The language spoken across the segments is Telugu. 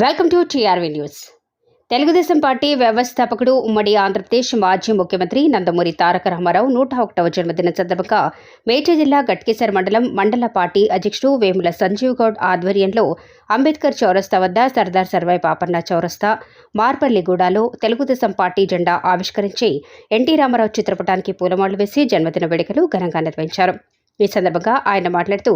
Welcome to TRV news Telugu Desam party వ్యవస్థాపకుడు ఉమ్మడి ఆంధ్రప్రదేశ్ మాజీ ముఖ్యమంత్రి నందమూరి తారక రామారావు నూట ఒకటవ జన్మదిన సందర్భంగా మేడ్చల్ జిల్లా గట్కేసర్ మండలం మండల పార్టీ అధ్యక్షుడు వేముల సంజీవ్ గౌడ్ ఆధ్వర్యంలో అంబేద్కర్ చౌరస్తా వద్ద సర్దార్ సర్వాయి పాపన్న చౌరస్తా మార్పల్లిగూడలో తెలుగుదేశం పార్టీ జెండా ఆవిష్కరించి ఎన్టీ రామారావు చిత్రపటానికి పూలమాలలు వేసి జన్మదిన వేడుకలు ఘనంగా నిర్వహించారు. ఈ సందర్భంగా ఆయన మాట్లాడుతూ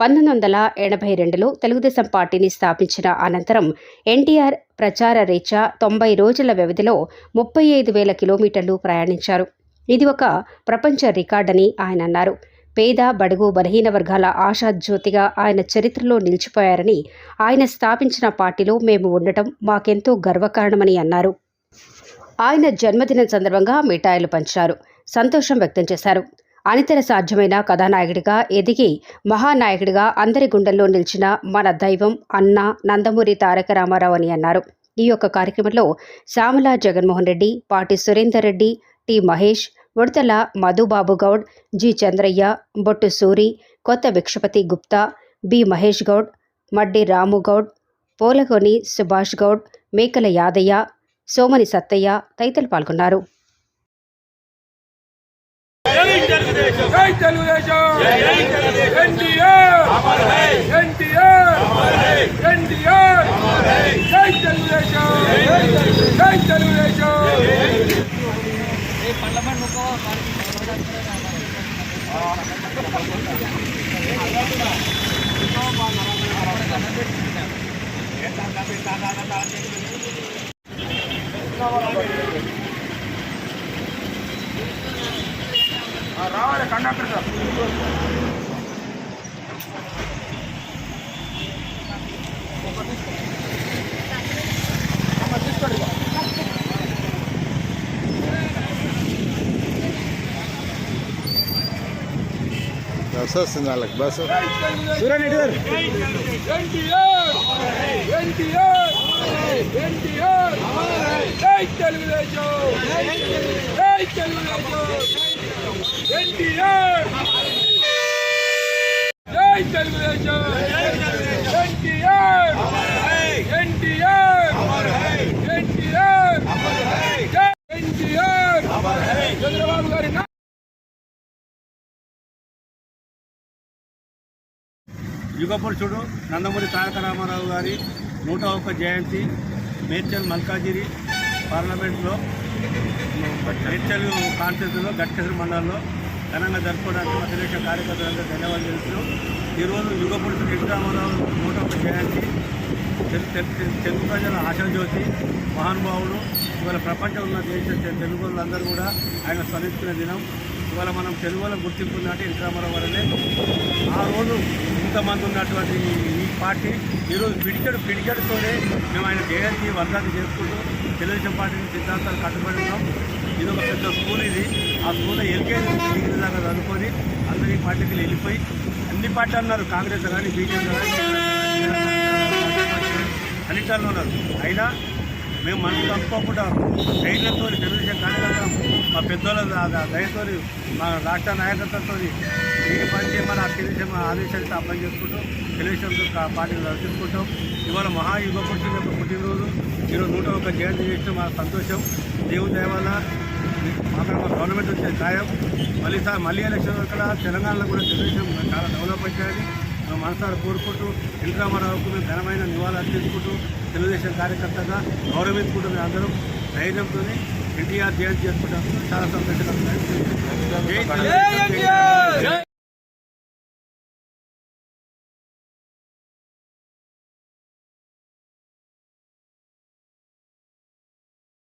పంతొమ్మిది వందల ఎనభై రెండులో తెలుగుదేశం పార్టీని స్థాపించిన అనంతరం ఎన్టీఆర్ ప్రచార రీత్యా తొంభై రోజుల వ్యవధిలో ముప్పై ఐదు వేల కిలోమీటర్లు ప్రయాణించారు. ఇది ఒక ప్రపంచ రికార్డని ఆయన అన్నారు. పేద బడుగు బలహీన వర్గాల ఆశాజ్యోతిగా ఆయన చరిత్రలో నిలిచిపోయారని ఆయన స్థాపించిన పార్టీలో మేము ఉండటం మాకెంతో గర్వకారణమని అన్నారు. ఆయన జన్మదినం సందర్భంగా మిఠాయిలు పంచారు. సంతోషం వ్యక్తం చేశారు. అనితర సాధ్యమైన కథానాయకుడిగా ఎదిగి మహానాయకుడిగా అందరి గుండెల్లో నిలిచిన మన దైవం అన్న నందమూరి తారక రామారావు అని అన్నారు. ఈ యొక్క కార్యక్రమంలో Shyamala Jaganmohan Reddy Pati Surender Reddy T Mahesh Udathala Madhubabu Goud G Chandraiah Bottu Suri Kotha Bhikshapathi Gupta B Mahesh Goud Maddi Ramu Goud Polagoni Subhash Goud Mekala Yadaiah Somani Sattaiah తదితరులు పాల్గొన్నారు. జై తెలుగుదేశం. ఎన్టీఆర్. ఎన్టీఆర్. ఎన్టీఆర్. జై తెలుగుదేశం. జై తెలుగుదేశం. రావాలి కండక్టర్ సార్ బస్ వస్తుంది వాళ్ళకి ఎన్టీఆర్ ఎన్టీఆర్ జై తెలుగుదేశం తెలుగుదేశం జై తెలుగుదేశం ఎన్టీఆర్ ఎన్టీఆర్ ఎన్టీఆర్ జై ఎన్టీఆర్ చంద్రబాబు గారి నా- యుగపురుషుడు నందమూరి తారక రామారావు గారి నూట ఒక్క జయంతి మేడ్చల్ మల్కాజిరి పార్లమెంట్లో మేడ్చల్ కాన్స్టిట్యూన్సీలో గట్కేశ్వర మండలంలో ఘనంగా జరుపుకోవడానికి మా తెలుగు కార్యకర్తలందరూ ధన్యవాదాలు తెలుస్తున్నాం ఈరోజు యుగపురుషుడు ఎన్టీ రామారావు నూట ఒక్క జయంతి తెలు- తెలు- తెలుగు ప్రజల ఆశాజ్యోతి మహానుభావుడు ఇవాళ ప్రపంచం ఉన్న దేశ తెలుగు వాళ్ళందరూ కూడా ఆయన స్మరించుకునే దినం. ఇవాళ మనం తెలుగు వాళ్ళ గుర్తింపు ఉన్నట్టు ఎన్టీ రామారావు గారనే ఆ రోజు ఇంతమంది ఉన్నటువంటి ఈ- ఈ పార్టీ ఈరోజు పిడికెడు పిడికెడుతోనే మేము ఆయన జయంతి వర్ధాన్ని చేసుకుంటూ తెలుగుదేశం పార్టీ సిద్ధాంతాలు కట్టుబడి ఉన్నాం. ఇది ఒక పెద్ద స్కూల్ ఇది. ఆ స్కూల్లో ఎల్కేజీ నుంచి డిగ్రీ దాకా చదువుకొని అందరి పార్టీకి వెళ్ళిపోయి అన్ని పార్టీలు ఉన్నారు కాంగ్రెస్ కానీ బీజేపీ కానీ అన్నింటిలో ఉన్నారు. అయినా మేము మనసు అనుకోకుండా ధైర్యంతో తెలుగుదేశం కార్యకర్త మా పెద్దోళ్ళ ధైర్యంతో మా రాష్ట్ర నాయకత్వంతో ఏ పని చేయమని ఆ తెలుగుదేశం ఆదేశాలతో అప్లై చేసుకుంటాం తెలుగుదేశంతో కా- పార్టీని ఇవాళ మహాయుగ పుట్టిన యొక్క పుట్టినరోజు. ఈరోజు నూట ఒక్క జయంతి చేసిన మా సంతోషం. దేవుని దయ మాత్రమే గవర్నమెంట్ వచ్చే సాయం. మళ్ళీ సార్ మళ్ళీ ఎలక్షన్ వరకు తెలంగాణలో కూడా తెలుగుదేశం చాలా డెవలప్ అయ్యాయి మా కోరుకుంటూ ఎన్టీ మేము ఘనమైన నివాళులు అర్పించుకుంటూ తెలుగుదేశం కార్యకర్తగా గౌరవించుకుంటూ మేము అందరం ధైర్యంతో ఎన్టీఆర్ జయంతి చేసుకుంటాం చాలా సంతోషంగా